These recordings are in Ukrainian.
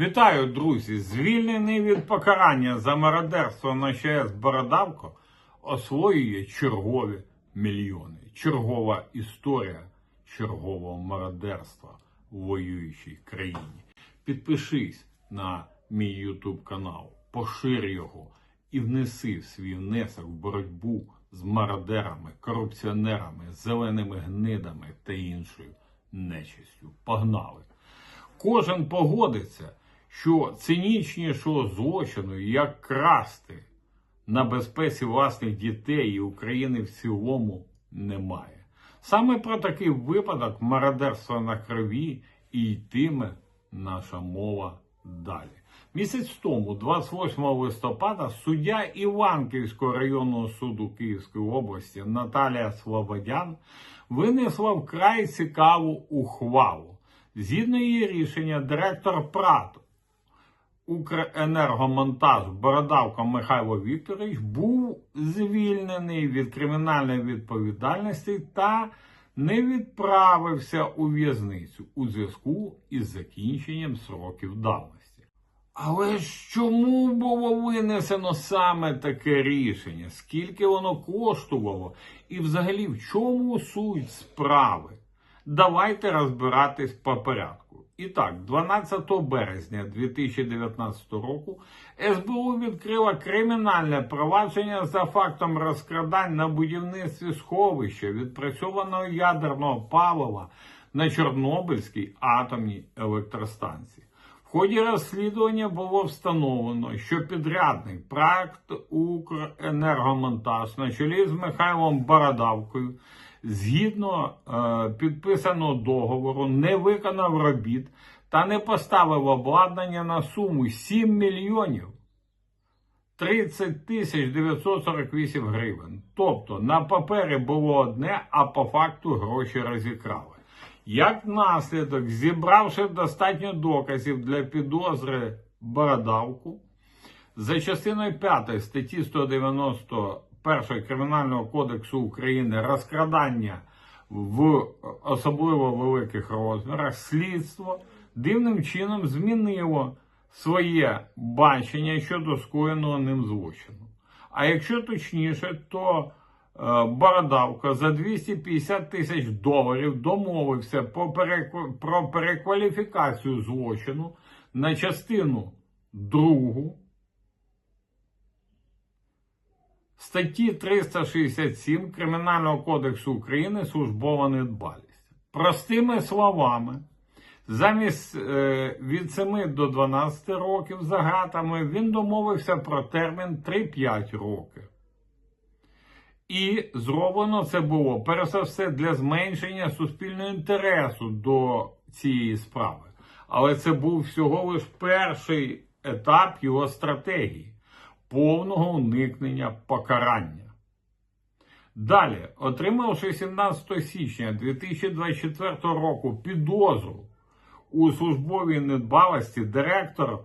Вітаю, друзі! Звільнений від покарання за мародерство на ЧАЕС Бородавко освоює чергові мільйони. Чергова історія чергового мародерства в воюючій країні. Підпишись на мій YouTube канал, пошир його і внеси свій внесок в боротьбу з мародерами, корупціонерами, зеленими гнидами та іншою нечистю. Погнали! Кожен погодиться, що цинічнішого злочину, як красти на безпеці власних дітей і України в цілому, немає. Саме про такий випадок мародерства на крові і йтиме наша мова далі. Місяць тому, 28 листопада, суддя Іванківського районного суду Київської області Наталія Слободян винесла вкрай цікаву ухвалу. Згідно її рішення, директор ПРАТ Укренергомонтаж Бородавко Михайло Вікторович був звільнений від кримінальної відповідальності та не відправився у в'язницю у зв'язку із закінченням сроків давності. Але ж чому було винесено саме таке рішення? Скільки воно коштувало? І взагалі в чому суть справи? Давайте розбиратись по порядку. І так, 12 березня 2019 року СБУ відкрила кримінальне провадження за фактом розкрадань на будівництві сховища відпрацьованого ядерного палива на Чорнобильській атомній електростанції. В ході розслідування було встановлено, що підрядник проект Укренергомонтаж на чолі з Михайлом Бородавкою згідно е, підписаного договору не виконав робіт та не поставив обладнання на суму 7 мільйонів 30 тисяч 948 гривень. Тобто на папері було одне, а по факту гроші розікрали. Як наслідок, зібравши достатньо доказів для підозри бородавку, за частиною 5 статті 191 Кримінального кодексу України розкрадання в особливо великих розмірах, слідство дивним чином змінило своє бачення щодо скоєного ним злочину. А якщо точніше, то е, Бородавка за 250 тисяч доларів домовився про перекваліфікацію злочину на частину другу статті 367 Кримінального кодексу України службова недбалість. Простими словами, замість е, від 7 до 12 років за гратами він домовився про термін 3-5 років. І зроблено це було перш за все для зменшення суспільного інтересу до цієї справи. Але це був всього лиш перший етап його стратегії повного уникнення покарання. Далі, отримавши 17 січня 2024 року підозру у службовій недбалості, директор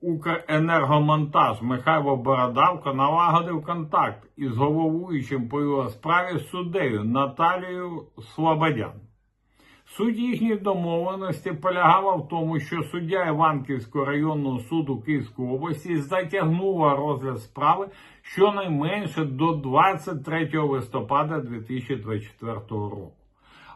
Укренергомонтаж Михайло Бородавко налагодив контакт із головуючим по його справі суддею Наталією Слободян. Суть їхньої домовленості полягала в тому, що суддя Іванківського районного суду Київської області затягнула розгляд справи щонайменше до 23 листопада 2024 року.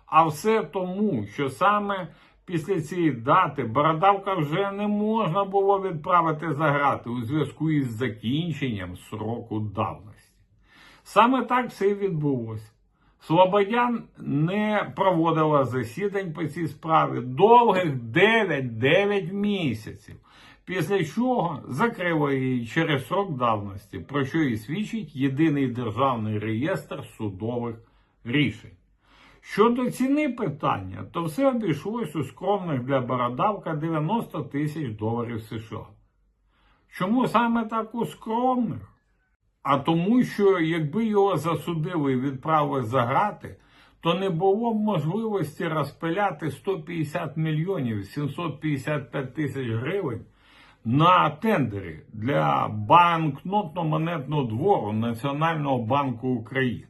А все тому, що саме після цієї дати Бородавка вже не можна було відправити за грати у зв'язку із закінченням сроку давності. Саме так все і відбулося. Слободян не проводила засідань по цій справі довгих 9-9 місяців, після чого закрила її через срок давності, про що і свідчить єдиний державний реєстр судових рішень. Щодо ціни питання, то все обійшлось у скромних для бородавка 90 тисяч доларів США. Чому саме так у скромних? А тому, що якби його засудили і відправили за грати, то не було б можливості розпиляти 150 мільйонів 755 тисяч гривень на тендері для банкнотно-монетного двору Національного банку України.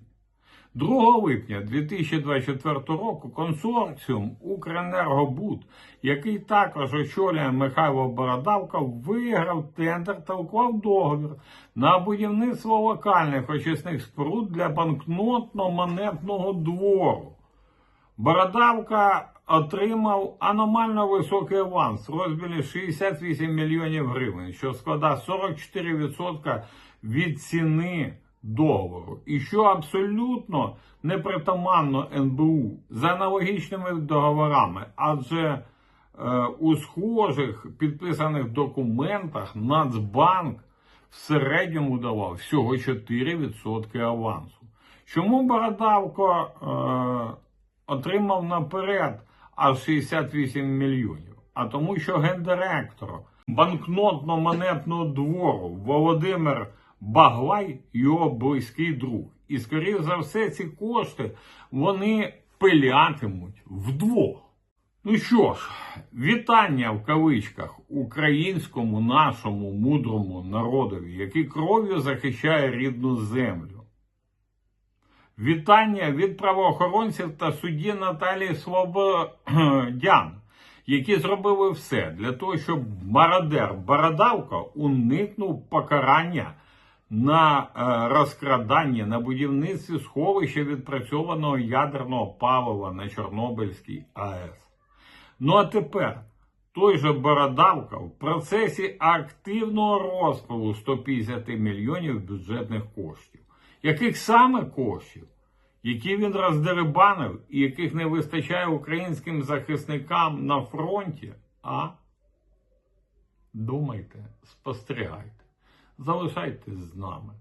2 липня 2024 року консорціум Укренергобуд, який також очолює Михайло Бородавка, виграв тендер та уклав договір на будівництво локальних очисних споруд для банкнотно-монетного двору. Бородавка отримав аномально високий аванс в розмірі 68 мільйонів гривень, що складає 44% від ціни договору, і що абсолютно непритаманно НБУ за аналогічними договорами, адже е, у схожих підписаних документах Нацбанк в середньому давав всього 4% авансу. Чому Бородавко е, отримав наперед аж 68 мільйонів? А тому, що гендиректор банкнотно-монетного двору Володимир Баглай його близький друг. І, скоріше за все, ці кошти вони пилятимуть вдвох. Ну що ж, вітання в кавичках українському нашому мудрому народові, який кров'ю захищає рідну землю. Вітання від правоохоронців та судді Наталії Слободян, які зробили все для того, щоб мародер Бородавко уникнув покарання на е, розкрадання на будівництві сховища відпрацьованого ядерного палива на Чорнобильській АЕС. Ну а тепер той же Бородавка в процесі активного розпилу 150 мільйонів бюджетних коштів. Яких саме коштів? Які він роздерибанив і яких не вистачає українським захисникам на фронті? А? Думайте, спостерігайте, залишайтесь з нами.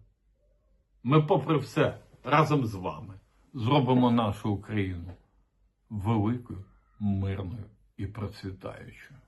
Ми, попри все, разом з вами зробимо нашу Україну великою, мирною і процвітаючою.